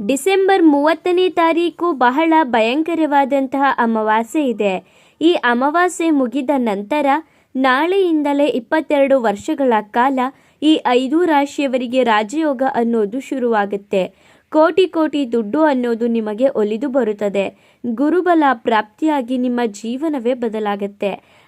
December ಮೂವತ್ತನೇ ತಾರೀಕು ಬಹಳ ಭಯಂಕರವಾದಂತಹ ಅಮಾವಾಸ್ಯೆ ಇದೆ. ಈ ಅಮಾವಾಸ್ಯೆ ಮುಗಿದ ನಂತರ ನಾಳೆಯಿಂದಲೇ ಇಪ್ಪತ್ತೆರಡು ವರ್ಷಗಳ ಕಾಲ ಈ ಐದು ರಾಶಿಯವರಿಗೆ ರಾಜಯೋಗ ಅನ್ನೋದು ಶುರುವಾಗುತ್ತೆ. ಕೋಟಿ ಕೋಟಿ ದುಡ್ಡು ಅನ್ನೋದು ನಿಮಗೆ ಒಲಿದು ಬರುತ್ತದೆ. ಗುರುಬಲ ಪ್ರಾಪ್ತಿಯಾಗಿ ನಿಮ್ಮ ಜೀವನವೇ ಬದಲಾಗುತ್ತೆ.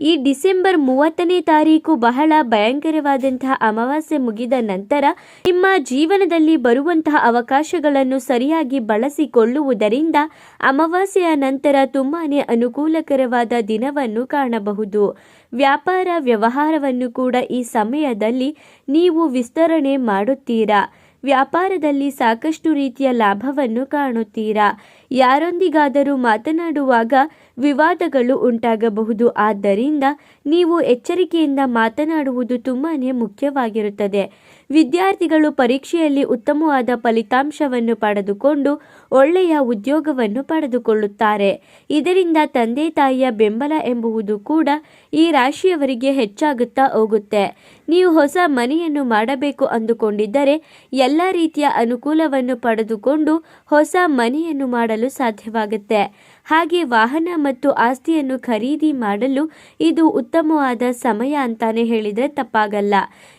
ಈ ಡಿಸೆಂಬರ್ ಮೂವತ್ತನೇ ತಾರೀಕು ಬಹಳ ಭಯಂಕರವಾದಂತಹ ಅಮಾವಾಸ್ಯೆ ಮುಗಿದ ನಂತರ ನಿಮ್ಮ ಜೀವನದಲ್ಲಿ ಬರುವಂತಹ ಅವಕಾಶಗಳನ್ನು ಸರಿಯಾಗಿ ಬಳಸಿಕೊಳ್ಳುವುದರಿಂದ ಅಮಾವಾಸ್ಯೆಯ ನಂತರ ತುಂಬಾನೇ ಅನುಕೂಲಕರವಾದ ದಿನವನ್ನು ಕಾಣಬಹುದು. ವ್ಯಾಪಾರ ವ್ಯವಹಾರವನ್ನು ಕೂಡ ಈ ಸಮಯದಲ್ಲಿ ನೀವು ವಿಸ್ತರಣೆ ಮಾಡುತ್ತೀರಾ? ವ್ಯಾಪಾರದಲ್ಲಿ ಸಾಕಷ್ಟು ರೀತಿಯ ಲಾಭವನ್ನು ಕಾಣುತ್ತೀರಾ? ಯಾರೊಂದಿಗಾದರೂ ಮಾತನಾಡುವಾಗ ವಿವಾದಗಳು ಉಂಟಾಗಬಹುದು. ಆದ್ದರಿಂದ ನೀವು ಎಚ್ಚರಿಕೆಯಿಂದ ಮಾತನಾಡುವುದು ತುಂಬಾ ಮುಖ್ಯವಾಗಿರುತ್ತದೆ. ವಿದ್ಯಾರ್ಥಿಗಳು ಪರೀಕ್ಷೆಯಲ್ಲಿ ಉತ್ತಮವಾದ ಫಲಿತಾಂಶವನ್ನು ಪಡೆದುಕೊಂಡು ಒಳ್ಳೆಯ ಉದ್ಯೋಗವನ್ನು ಪಡೆದುಕೊಳ್ಳುತ್ತಾರೆ. ಇದರಿಂದ ತಂದೆ ತಾಯಿಯ ಬೆಂಬಲ ಎಂಬುವುದು ಕೂಡ ಈ ರಾಶಿಯವರಿಗೆ ಹೆಚ್ಚಾಗುತ್ತಾ ಹೋಗುತ್ತೆ. ನೀವು ಹೊಸ ಮನೆಯನ್ನು ಮಾಡಬೇಕು ಅಂದುಕೊಂಡಿದ್ದರೆ ಎಲ್ಲ ರೀತಿಯ ಅನುಕೂಲವನ್ನು ಪಡೆದುಕೊಂಡು ಹೊಸ ಮನೆಯನ್ನು ಮಾಡಲು ಸಾಧ್ಯವಾಗುತ್ತೆ. ಹಾಗೆ ವಾಹನ ಮತ್ತು ಆಸ್ತಿಯನ್ನು ಖರೀದಿ ಮಾಡಲು ಇದು ಉತ್ತಮವಾದ ಸಮಯ ಅಂತಾನೆ ಹೇಳಿದರೆ ತಪ್ಪಾಗಲ್ಲ.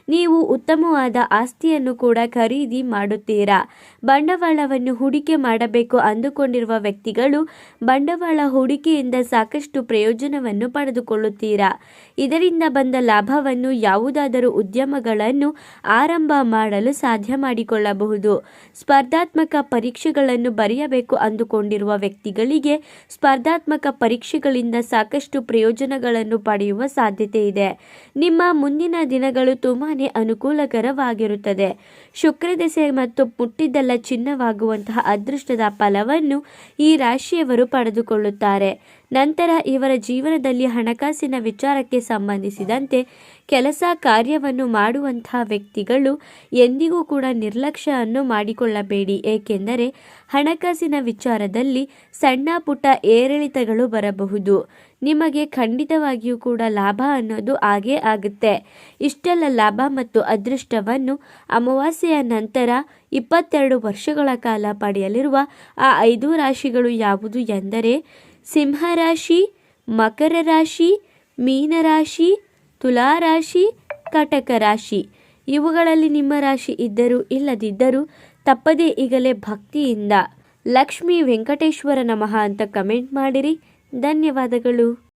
ನೀವು ಉತ್ತಮವಾದ ಆಸ್ತಿಯನ್ನು ಕೂಡ ಖರೀದಿ ಮಾಡುತ್ತೀರಾ? ಬಂಡವಾಳವನ್ನು ಹೂಡಿಕೆ ಮಾಡಬೇಕು ಅಂದುಕೊಂಡಿರುವ ವ್ಯಕ್ತಿಗಳು ಬಂಡವಾಳ ಹೂಡಿಕೆಯಿಂದ ಸಾಕಷ್ಟು ಪ್ರಯೋಜನವನ್ನು ಪಡೆದುಕೊಳ್ಳುತ್ತೀರಾ? ಇದರಿಂದ ಬಂದ ಲಾಭವನ್ನು ಯಾವುದಾದರೂ ಉದ್ಯಮಗಳನ್ನು ಆರಂಭ ಮಾಡಲು ಸಾಧ್ಯ ಮಾಡಿಕೊಳ್ಳಬಹುದು. ಸ್ಪರ್ಧಾತ್ಮಕ ಪರೀಕ್ಷೆಗಳನ್ನು ಬರೆಯಬೇಕು ಅಂದುಕೊಂಡಿರುವ ವ್ಯಕ್ತಿಗಳಿಗೆ ಸ್ಪರ್ಧಾತ್ಮಕ ಪರೀಕ್ಷೆಗಳಿಂದ ಸಾಕಷ್ಟು ಪ್ರಯೋಜನಗಳನ್ನು ಪಡೆಯುವ ಸಾಧ್ಯತೆ ಇದೆ. ನಿಮ್ಮ ಮುಂದಿನ ದಿನಗಳು ತುಂಬಾನೇ ಅನುಕೂಲಕರವಾಗಿರುತ್ತದೆ. ಶುಕ್ರದೆಸೆ ಮತ್ತು ಮುಟ್ಟಿದ್ದಲ್ಲ ಚಿನ್ನವಾಗುವಂತಹ ಅದೃಷ್ಟದ ಫಲವನ್ನು ಈ ರಾಶಿಯವರು ಪಡೆದುಕೊಳ್ಳುತ್ತಾರೆ. ನಂತರ ಇವರ ಜೀವನದಲ್ಲಿ ಹಣಕಾಸಿನ ವಿಚಾರಕ್ಕೆ ಸಂಬಂಧಿಸಿದಂತೆ ಕೆಲಸ ಕಾರ್ಯವನ್ನು ಮಾಡುವಂತಹ ವ್ಯಕ್ತಿಗಳು ಎಂದಿಗೂ ಕೂಡ ನಿರ್ಲಕ್ಷ್ಯವನ್ನು ಮಾಡಿಕೊಳ್ಳಬೇಡಿ. ಏಕೆಂದರೆ ಹಣಕಾಸಿನ ವಿಚಾರದಲ್ಲಿ ಸಣ್ಣ ಪುಟ್ಟ ಏರಿಳಿತಗಳು ಬರಬಹುದು. ನಿಮಗೆ ಖಂಡಿತವಾಗಿಯೂ ಕೂಡ ಲಾಭ ಅನ್ನೋದು ಆಗೇ ಆಗುತ್ತೆ. ಇಷ್ಟೆಲ್ಲ ಲಾಭ ಮತ್ತು ಅದೃಷ್ಟವನ್ನು ಅಮಾವಾಸ್ಯೆಯ ನಂತರ ಇಪ್ಪತ್ತೆರಡು ವರ್ಷಗಳ ಕಾಲ ಪಡೆಯಲಿರುವ ಆ ಐದು ರಾಶಿಗಳು ಯಾವುದು ಎಂದರೆ ಸಿಂಹರಾಶಿ ಮಕರ ರಾಶಿ ಮೀನರಾಶಿ, ತುಲಾರಾಶಿ ಕಟಕ ರಾಶಿ ಇವುಗಳಲ್ಲಿ ನಿಮ್ಮ ರಾಶಿ ಇದ್ದರೂ ಇಲ್ಲದಿದ್ದರೂ ತಪ್ಪದೇ ಈಗಲೇ ಭಕ್ತಿಯಿಂದ ಲಕ್ಷ್ಮೀ ವೆಂಕಟೇಶ್ವರ ನಮಃ ಅಂತ ಕಮೆಂಟ್ ಮಾಡಿರಿ. ಧನ್ಯವಾದಗಳು.